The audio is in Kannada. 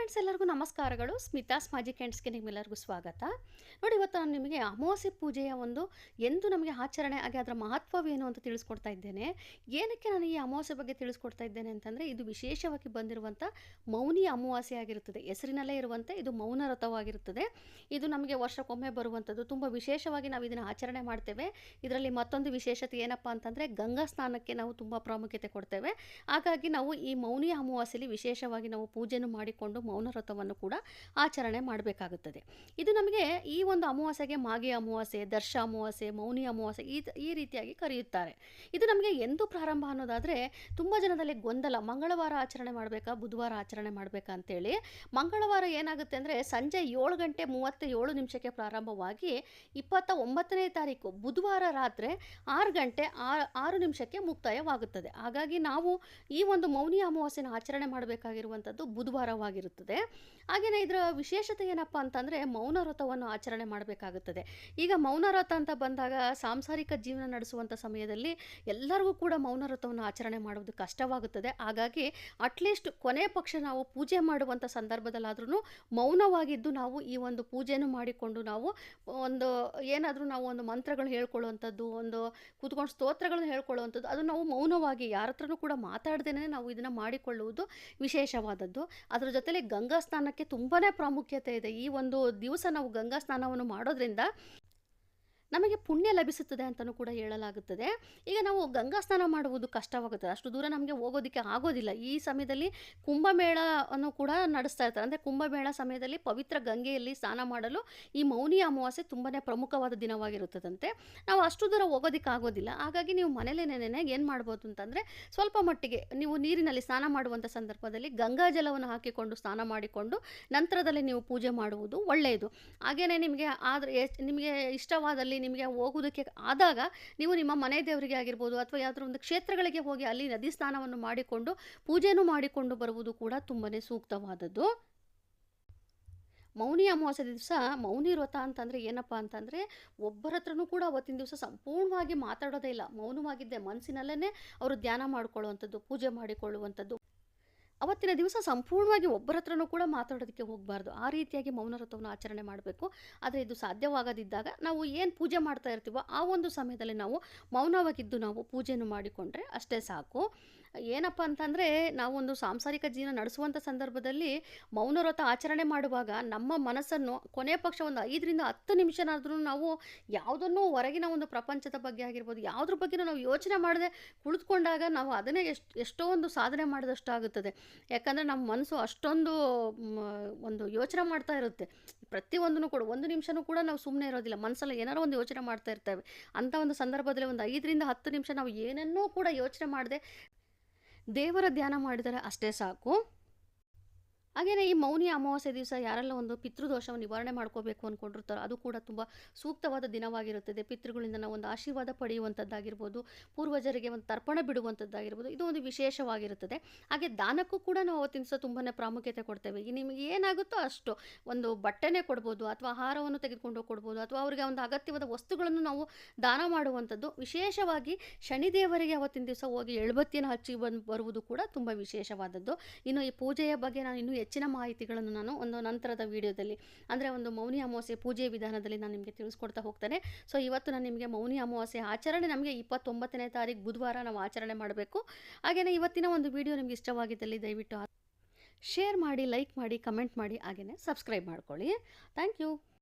ಫ್ರೆಂಡ್ಸ್ ಎಲ್ಲರಿಗೂ ನಮಸ್ಕಾರಗಳು. ಸ್ಮಿತಾಸ್ ಮ್ಯಾಜಿಕ್ ಕ್ಯಾಂಡ್ಸ್ಗೆ ನಿಮ್ಮೆಲ್ಲರಿಗೂ ಸ್ವಾಗತ. ನೋಡಿ, ಇವತ್ತು ನಾನು ನಿಮಗೆ ಅಮಾವಾಸ್ಯೆ ಪೂಜೆಯ ಒಂದು ಎಂದು ನಮಗೆ ಆಚರಣೆ ಆಗಿ ಅದರ ಮಹತ್ವವೇನು ಅಂತ ತಿಳಿಸ್ಕೊಡ್ತಾ ಇದ್ದೇನೆ. ಏನಕ್ಕೆ ನಾನು ಈ ಅಮಾವಾಸ್ಯೆ ಬಗ್ಗೆ ತಿಳಿಸ್ಕೊಡ್ತಾ ಇದ್ದೇನೆ ಅಂತಂದರೆ, ಇದು ವಿಶೇಷವಾಗಿ ಬಂದಿರುವಂಥ ಮೌನಿ ಅಮಾವಾಸ್ಯೆ ಆಗಿರುತ್ತದೆ. ಹೆಸರಿನಲ್ಲೇ ಇರುವಂತೆ ಇದು ಮೌನ ವ್ರತವಾಗಿರುತ್ತದೆ ಇದು ನಮಗೆ ವರ್ಷಕ್ಕೊಮ್ಮೆ ಬರುವಂಥದ್ದು ತುಂಬ ವಿಶೇಷವಾಗಿ ನಾವು ಇದನ್ನು ಆಚರಣೆ ಮಾಡ್ತೇವೆ. ಇದರಲ್ಲಿ ಮತ್ತೊಂದು ವಿಶೇಷತೆ ಏನಪ್ಪ ಅಂತಂದರೆ, ಗಂಗಾ ಸ್ನಾನಕ್ಕೆ ನಾವು ತುಂಬ ಪ್ರಾಮುಖ್ಯತೆ ಕೊಡ್ತೇವೆ. ಹಾಗಾಗಿ ನಾವು ಈ ಮೌನಿ ಅಮಾವಾಸ್ಯೆಯಲ್ಲಿ ವಿಶೇಷವಾಗಿ ನಾವು ಪೂಜೆಯನ್ನು ಮಾಡಿಕೊಂಡು ಮೌನ ವ್ರತವನ್ನು ಕೂಡ ಆಚರಣೆ ಮಾಡಬೇಕಾಗುತ್ತದೆ. ಇದು ನಮಗೆ ಈ ಒಂದು ಅಮಾವಾಸ್ಯೆಗೆ ಮಾಗಿ ಅಮಾವಾಸ್ಯೆ, ದರ್ಶ ಅಮಾವಾಸ್ಯೆ, ಮೌನಿ ಅಮಾವಾಸ್ಯೆ ಈ ಈ ರೀತಿಯಾಗಿ ಕರೆಯುತ್ತಾರೆ. ಇದು ನಮಗೆ ಎಂದು ಪ್ರಾರಂಭ ಅನ್ನೋದಾದರೆ ತುಂಬ ಜನದಲ್ಲಿ ಗೊಂದಲ. ಮಂಗಳವಾರ ಆಚರಣೆ ಮಾಡಬೇಕಾ, ಬುಧವಾರ ಆಚರಣೆ ಮಾಡಬೇಕಾ ಅಂತೇಳಿ ಮಂಗಳವಾರ ಏನಾಗುತ್ತೆ ಅಂದರೆ ಸಂಜೆ ಏಳು ಗಂಟೆ ಮೂವತ್ತ ಏಳು ನಿಮಿಷಕ್ಕೆ ಪ್ರಾರಂಭವಾಗಿ ಇಪ್ಪತ್ತ ಒಂಬತ್ತನೇ ತಾರೀಕು ಬುಧವಾರ ರಾತ್ರಿ ಆರು ಗಂಟೆ ಆರು ನಿಮಿಷಕ್ಕೆ ಮುಕ್ತಾಯವಾಗುತ್ತದೆ. ಹಾಗಾಗಿ ನಾವು ಈ ಒಂದು ಮೌನಿ ಅಮಾವಾಸ್ಯೆನ ಆಚರಣೆ ಮಾಡಬೇಕಾಗಿರುವಂಥದ್ದು ಬುಧವಾರವಾಗಿರುತ್ತದೆ. ಹಾಗೆಯೇ ಇದರ ವಿಶೇಷತೆ ಏನಪ್ಪ ಅಂತಂದರೆ ಮೌನ ವ್ರತವನ್ನು ಆಚರಣೆ ಮಾಡಬೇಕಾಗುತ್ತದೆ. ಈಗ ಮೌನ ವ್ರತ ಅಂತ ಬಂದಾಗ ಸಾಂಸಾರಿಕ ಜೀವನ ನಡೆಸುವಂಥ ಸಮಯದಲ್ಲಿ ಎಲ್ಲರಿಗೂ ಕೂಡ ಮೌನ ವ್ರತವನ್ನು ಆಚರಣೆ ಮಾಡುವುದು ಕಷ್ಟವಾಗುತ್ತದೆ. ಹಾಗಾಗಿ ಅಟ್ಲೀಸ್ಟ್ ಕೊನೆ ಪಕ್ಷ ನಾವು ಪೂಜೆ ಮಾಡುವಂಥ ಸಂದರ್ಭದಲ್ಲಾದ್ರೂ ಮೌನವಾಗಿದ್ದು ನಾವು ಈ ಒಂದು ಪೂಜೆಯನ್ನು ಮಾಡಿಕೊಂಡು ನಾವು ಒಂದು ಏನಾದರೂ ನಾವು ಒಂದು ಮಂತ್ರಗಳು ಹೇಳ್ಕೊಳ್ಳುವಂಥದ್ದು, ಒಂದು ಕೂತ್ಕೊಂಡು ಸ್ತೋತ್ರಗಳನ್ನು ಹೇಳ್ಕೊಳ್ಳುವಂಥದ್ದು, ಅದು ನಾವು ಮೌನವಾಗಿ ಯಾರ ಹತ್ರನೂ ಕೂಡ ಮಾತಾಡ್ದೇನೆ ನಾವು ಇದನ್ನು ಮಾಡಿಕೊಳ್ಳುವುದು ವಿಶೇಷವಾದದ್ದು. ಅದರ ಜೊತೆಲಿ ಗಂಗಾ ಸ್ನಾನಕ್ಕೆ ತುಂಬಾ ಪ್ರಾಮುಖ್ಯತೆ ಇದೆ. ಈ ಒಂದು ದಿವಸ ನಾವು ಗಂಗಾ ಸ್ನಾನವನ್ನು ಮಾಡೋದ್ರಿಂದ ನಮಗೆ ಪುಣ್ಯ ಲಭಿಸುತ್ತದೆ ಅಂತಲೂ ಕೂಡ ಹೇಳಲಾಗುತ್ತದೆ. ಈಗ ನಾವು ಗಂಗಾ ಸ್ನಾನ ಮಾಡುವುದು ಕಷ್ಟವಾಗುತ್ತದೆ. ಅಷ್ಟು ದೂರ ನಮಗೆ ಹೋಗೋದಕ್ಕೆ ಆಗೋದಿಲ್ಲ. ಈ ಸಮಯದಲ್ಲಿ ಕುಂಭಮೇಳವನ್ನು ಕೂಡ ನಡೆಸ್ತಾ ಇರ್ತಾರೆ. ಅಂದರೆ ಕುಂಭಮೇಳ ಸಮಯದಲ್ಲಿ ಪವಿತ್ರ ಗಂಗೆಯಲ್ಲಿ ಸ್ನಾನ ಮಾಡಲು ಈ ಮೌನಿ ಅಮಾವಾಸ್ಯೆ ತುಂಬಾ ಪ್ರಮುಖವಾದ ದಿನವಾಗಿರುತ್ತದಂತೆ. ನಾವು ಅಷ್ಟು ದೂರ ಹೋಗೋದಕ್ಕೆ ಆಗೋದಿಲ್ಲ. ಹಾಗಾಗಿ ನೀವು ಮನೇಲೇನೇನೆ ಏನು ಮಾಡ್ಬೋದು ಅಂತಂದರೆ ಸ್ವಲ್ಪ ಮಟ್ಟಿಗೆ ನೀವು ನೀರಿನಲ್ಲಿ ಸ್ನಾನ ಮಾಡುವಂಥ ಸಂದರ್ಭದಲ್ಲಿ ಗಂಗಾ ಜಲವನ್ನು ಹಾಕಿಕೊಂಡು ಸ್ನಾನ ಮಾಡಿಕೊಂಡು ನಂತರದಲ್ಲಿ ನೀವು ಪೂಜೆ ಮಾಡುವುದು ಒಳ್ಳೆಯದು. ಹಾಗೆಯೇ ನಿಮಗೆ ಆದರೆ ನಿಮಗೆ ಇಷ್ಟವಾದಲ್ಲಿ ನಿಮಗೆ ಹೋಗೋದಕ್ಕೆ ಆದಾಗ ನೀವು ನಿಮ್ಮ ಮನೆ ದೇವರಿಗೆ ಆಗಿರ್ಬೋದು ಅಥವಾ ಯಾವುದಾದ್ರು ಒಂದು ಕ್ಷೇತ್ರಗಳಿಗೆ ಹೋಗಿ ಅಲ್ಲಿ ನದಿ ಸ್ನಾನವನ್ನು ಮಾಡಿಕೊಂಡು ಪೂಜೆನೂ ಮಾಡಿಕೊಂಡು ಬರುವುದು ಕೂಡ ತುಂಬಾ ಸೂಕ್ತವಾದದ್ದು. ಮೌನಿ ಅಮಾವಾಸ್ಯೆ ದಿವಸ ಮೌನಿ ವ್ರತ ಅಂತಂದರೆ ಏನಪ್ಪ ಅಂತಂದರೆ ಒಬ್ಬರ ಹತ್ರನೂ ಕೂಡ ಅವತ್ತಿನ ದಿವಸ ಸಂಪೂರ್ಣವಾಗಿ ಮಾತಾಡೋದೇ ಇಲ್ಲ. ಮೌನವಾಗಿದ್ದೆ ಮನಸ್ಸಿನಲ್ಲೇ ಅವರು ಧ್ಯಾನ ಮಾಡಿಕೊಳ್ಳುವಂಥದ್ದು, ಪೂಜೆ ಮಾಡಿಕೊಳ್ಳುವಂಥದ್ದು. ಅವತ್ತಿನ ದಿವಸ ಸಂಪೂರ್ಣವಾಗಿ ಒಬ್ಬರ ಹತ್ರನೂ ಕೂಡ ಮಾತಾಡೋದಕ್ಕೆ ಹೋಗಬಾರ್ದು. ಆ ರೀತಿಯಾಗಿ ಮೌನ ವ್ರತವನ್ನು ಆಚರಣೆ ಮಾಡಬೇಕು. ಆದರೆ ಇದು ಸಾಧ್ಯವಾಗದಿದ್ದಾಗ ನಾವು ಏನು ಪೂಜೆ ಮಾಡ್ತಾ ಇರ್ತೀವೋ ಆ ಒಂದು ಸಮಯದಲ್ಲಿ ನಾವು ಮೌನವಾಗಿದ್ದು ನಾವು ಪೂಜೆಯನ್ನು ಮಾಡಿಕೊಂಡ್ರೆ ಅಷ್ಟೇ ಸಾಕು. ಏನಪ್ಪ ಅಂತಂದರೆ ನಾವೊಂದು ಸಾಂಸಾರಿಕ ಜೀವನ ನಡೆಸುವಂಥ ಸಂದರ್ಭದಲ್ಲಿ ಮೌನ ವ್ರತ ಆಚರಣೆ ಮಾಡುವಾಗ ನಮ್ಮ ಮನಸ್ಸನ್ನು ಕೊನೆ ಪಕ್ಷ ಒಂದು ಐದರಿಂದ ಹತ್ತು ನಿಮಿಷನಾದ್ರೂ ನಾವು ಯಾವುದನ್ನೂ ಹೊರಗಿನ ಒಂದು ಪ್ರಪಂಚದ ಬಗ್ಗೆ ಆಗಿರ್ಬೋದು, ಯಾವುದ್ರ ಬಗ್ಗೆ ನಾವು ಯೋಚನೆ ಮಾಡದೆ ಕುಳಿತುಕೊಂಡಾಗ ನಾವು ಅದನ್ನೇ ಎಷ್ಟು, ಎಷ್ಟೋ ಒಂದು ಸಾಧನೆ ಮಾಡಿದಷ್ಟು ಆಗುತ್ತದೆ ಯಾಕಂದರೆ ನಮ್ಮ ಮನಸ್ಸು ಅಷ್ಟೊಂದು ಒಂದು ಯೋಚನೆ ಮಾಡ್ತಾ ಇರುತ್ತೆ. ಪ್ರತಿಯೊಂದನ್ನು ಕೂಡ, ಒಂದು ನಿಮಿಷನೂ ಕೂಡ ನಾವು ಸುಮ್ಮನೆ ಇರೋದಿಲ್ಲ. ಮನಸ್ಸಲ್ಲಿ ಏನಾರೋ ಒಂದು ಯೋಚನೆ ಮಾಡ್ತಾ ಇರ್ತೇವೆ. ಅಂಥ ಒಂದು ಸಂದರ್ಭದಲ್ಲಿ ಒಂದು ಐದರಿಂದ ಹತ್ತು ನಿಮಿಷ ನಾವು ಏನನ್ನೂ ಕೂಡ ಯೋಚನೆ ಮಾಡದೆ ದೇವರ ಧ್ಯಾನ ಮಾಡಿದರೆ ಅಷ್ಟೇ ಸಾಕು. ಹಾಗೆಯೇ ಈ ಮೌನಿ ಅಮಾವಾಸ್ಯೆ ದಿವಸ ಯಾರೆಲ್ಲ ಒಂದು ಪಿತೃದೋಷವನ್ನು ನಿವಾರಣೆ ಮಾಡ್ಕೋಬೇಕು ಅಂದ್ಕೊಂಡಿರ್ತಾರೋ ಅದು ಕೂಡ ತುಂಬ ಸೂಕ್ತವಾದ ದಿನವಾಗಿರುತ್ತದೆ. ಪಿತೃಗಳಿಂದ ನಾವು ಒಂದು ಆಶೀರ್ವಾದ ಪಡೆಯುವಂಥದ್ದಾಗಿರ್ಬೋದು ಪೂರ್ವಜರಿಗೆ ಒಂದು ತರ್ಪಣ ಬಿಡುವಂಥದ್ದಾಗಿರ್ಬೋದು ಇದು ಒಂದು ವಿಶೇಷವಾಗಿರುತ್ತದೆ. ಹಾಗೆ ದಾನಕ್ಕೂ ಕೂಡ ನಾವು ಅವತ್ತಿನ ದಿವಸ ತುಂಬಾ ಪ್ರಾಮುಖ್ಯತೆ ಕೊಡ್ತೇವೆ. ಈ ನಿಮಗೆ ಏನಾಗುತ್ತೋ ಅಷ್ಟು ಒಂದು ಬಟ್ಟೆನೇ ಕೊಡ್ಬೋದು, ಅಥವಾ ಆಹಾರವನ್ನು ತೆಗೆದುಕೊಂಡು ಕೊಡ್ಬೋದು ಅಥವಾ ಅವರಿಗೆ ಒಂದು ಅಗತ್ಯವಾದ ವಸ್ತುಗಳನ್ನು ನಾವು ದಾನ ಮಾಡುವಂಥದ್ದು ವಿಶೇಷವಾಗಿ ಶನಿದೇವರಿಗೆ ಅವತ್ತಿನ ದಿವಸ ಹೋಗಿ ಎಳ್ಬತ್ತಿಯನ್ನು ಹಚ್ಚಿ ಬಂದು, ಬರುವುದು ಕೂಡ ತುಂಬ ವಿಶೇಷವಾದದ್ದು. ಇನ್ನು ಈ ಪೂಜೆಯ ಬಗ್ಗೆ ನಾನು ಇನ್ನೂ ಹೆಚ್ಚಿನ ಮಾಹಿತಿಗಳನ್ನು ನಾನು ಒಂದು ನಂತರದ ವಿಡಿಯೋದಲ್ಲಿ, ಅಂದರೆ ಒಂದು ಮೌನಿ ಅಮಾವಾಸ್ಯೆ ಪೂಜೆ ವಿಧಾನದಲ್ಲಿ ನಾನು ನಿಮಗೆ ತಿಳಿಸ್ಕೊಡ್ತಾ ಹೋಗ್ತೇನೆ. ಸೊ ಇವತ್ತು ನಾನು ನಿಮಗೆ ಮೌನಿ ಅಮಾವಾಸ್ಯೆ ಆಚರಣೆ ನಮಗೆ ಇಪ್ಪತ್ತೊಂಬತ್ತನೇ ತಾರೀಕು ಬುಧವಾರ ನಾವು ಆಚರಣೆ ಮಾಡಬೇಕು. ಹಾಗೆಯೇ ಇವತ್ತಿನ ಒಂದು ವಿಡಿಯೋ ನಿಮಗೆ ಇಷ್ಟವಾಗಿದ್ದಲ್ಲಿ ದಯವಿಟ್ಟು ಶೇರ್ ಮಾಡಿ, ಲೈಕ್ ಮಾಡಿ, ಕಮೆಂಟ್ ಮಾಡಿ ಹಾಗೆಯೇ ಸಬ್ಸ್ಕ್ರೈಬ್ ಮಾಡ್ಕೊಳ್ಳಿ. Thank you